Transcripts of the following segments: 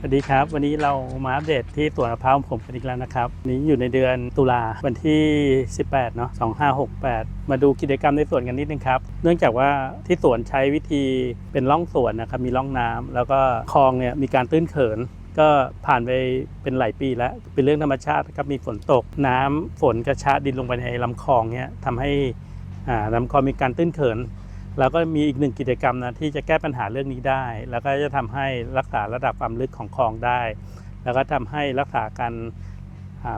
สวัสดีครับ วันนี้เรามาอัปเดตที่สวนมะพร้าวของผมกันอีกแล้วนะครับนี้อยู่ในเดือนตุลาวันที่ 18เนาะ2568 มาดูกิจกรรมในสวนกันนิดนึงครับ เนื่องจากว่าที่สวนใช้วิธีเป็นร่องสวนนะครับมีร่องน้ำแล้วก็คลองเนี่ยมีการตื้นเขินก็ผ่านไปเป็นหลายปีแล้ว เป็นเรื่องธรรมชาติครับมีฝนตกน้ำฝนกระชะดินลงไปในลำคลองเนี่ยทำให้อ่าลำคลองมีการตื้นเขิน แล้วก็มีอีกหนึ่งกิจกรรมนะที่จะแก้ปัญหาเรื่องนี้ได้ แล้วก็จะทำให้รักษาระดับความลึกของคลองได้ แล้วก็ทำให้รักษาการ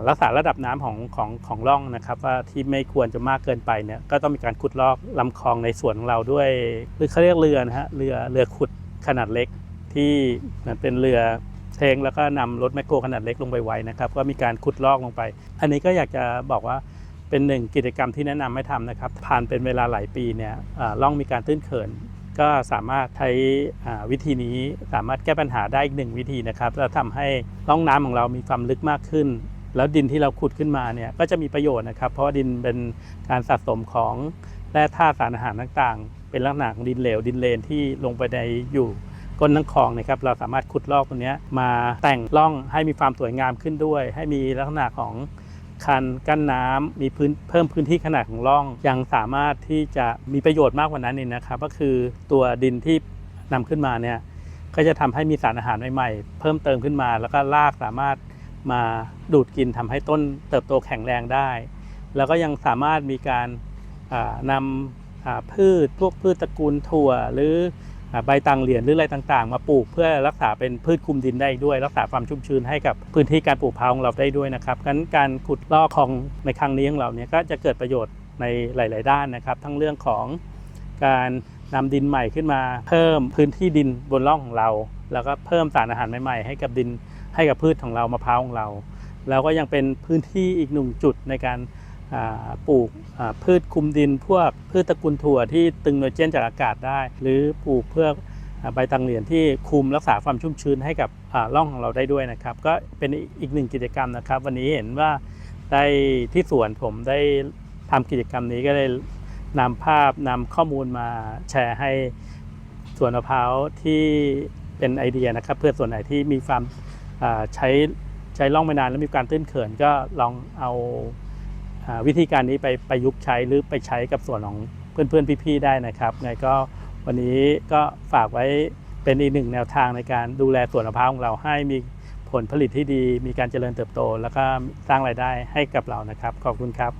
รักษาระดับน้ำของของของร่องนะครับ ว่าที่ไม่ควรจะมากเกินไปเนี่ยก็ต้องมีการขุดลอกลำคลองในส่วนของเราด้วยหรือเขาเรียกเรือนะฮะเรือเรือขุดขนาดเล็กที่เหมือนเป็นเรือเทงแล้วก็นำรถแมคโครขนาดเล็กลงไปไว้นะครับ ก็มีการขุดลอกลงไป อันนี้ก็อยากจะบอกว่า เป็นหนึ่งกิจกรรมที่แนะนำให้ทำนะครับ ผ่านเป็นเวลาหลายปีเนี่ยล่องมีการตื้นเขิน ก็สามารถใช้วิธีนี้สามารถแก้ปัญหาได้อีกหนึ่งวิธีนะครับแล้วทำให้ร่องน้ำของเรามีความลึกมากขึ้น แล้วดินที่เราขุดขึ้นมาเนี่ยก็จะมีประโยชน์นะครับ เพราะว่าดินเป็นการสะสมของแร่ธาตุสารอาหารต่างๆ เป็นลักษณะของดินเหลวดินเลนที่ลงไปในอยู่ก้นทั้งคลองนะครับเราสามารถขุดลอกตรงนี้มาแต่งร่องให้มีความสวยงามขึ้นด้วย ให้มีลักษณะของ คันกั้นน้ำมีพื้นเพิ่มพื้นที่ขนาดของร่อง ยังสามารถที่จะมีประโยชน์มากกว่านั้นเองนะครับ ก็คือตัวดินที่นำขึ้นมาเนี่ยก็จะทำให้มีสารอาหารใหม่ๆ เพิ่มเติมขึ้นมา แล้วก็รากสามารถมาดูดกินทำให้ต้นเติบโตแข็งแรงได้ แล้วก็ยังสามารถมีการนำอ่าพืชพวกพืชตระกูลถั่วหรือ ใบตังเหรียญหรืออะไรต่างๆ มาปลูกเพื่อรักษาเป็นพืชคุมดินได้ด้วย รักษาความชุ่มชื้นให้กับพื้นที่การปลูกพ้าวของเราได้ด้วยนะครับงั้นการขุดลอกคลองในครั้งนี้ของเราเนี่ยก็จะเกิดประโยชน์ในหลาย ๆ ด้านนะครับ ทั้งเรื่องของการนำดินใหม่ขึ้นมา เพิ่มพื้นที่ดินบนร่องของเรา แล้วก็เพิ่มสารอาหารใหม่ ๆ ให้กับดินให้กับพืชของเรามะพร้าวของเรา แล้วก็ยังเป็นพื้นที่อีกหนึ่งจุดในการ ปลูกพืชคุมดิน พวกพืชตระกูลถั่วที่ตึงไนโตรเจนจากอากาศได้ หรือปลูกเพื่อใบตังเหรียญที่คุมรักษาความชุ่มชื้นให้กับร่องของเราได้ด้วยนะครับ ก็เป็นอีกหนึ่งกิจกรรมนะครับ วันนี้เห็นว่าได้ที่สวนผมได้ทำกิจกรรมนี้ก็ได้นำภาพนำข้อมูลมาแชร์ให้สวนมะพร้าวที่เป็นไอเดียนะครับ เพื่อส่วนไหนที่มีความใช้ใช้ร่องไม่นานแล้วมีการตื้นเขินก็ลองเอา วิธีการนี้ไปประยุกต์ใช้หรือไปใช้กับส่วนของเพื่อนๆพี่ๆได้นะครับไงก็วันนี้ก็ฝากไว้เป็นอีกหนึ่งแนวทางในการดูแลสวนมะพร้าวของเราให้มีผลผลิตที่ดี มีการเจริญเติบโต แล้วก็สร้างรายได้ให้กับเรานะครับ ขอบคุณครับ